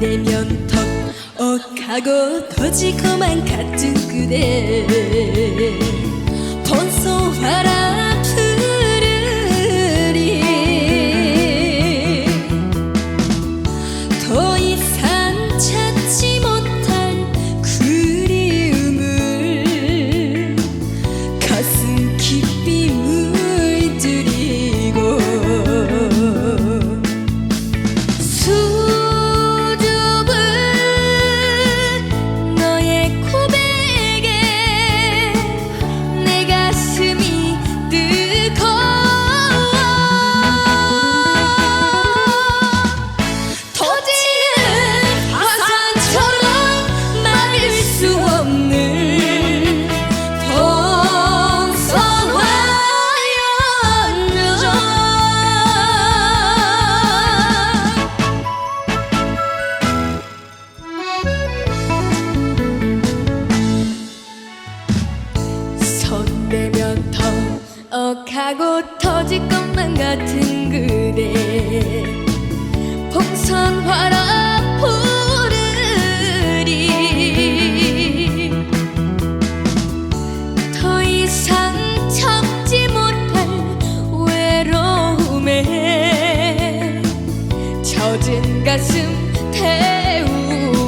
손대면 턱 억하고 터지고만 같은 그대 억하고 터질 것만 같은 그대. 봉선화라 부르리. 더 이상 참지 못할 외로움에 젖은 가슴 태우고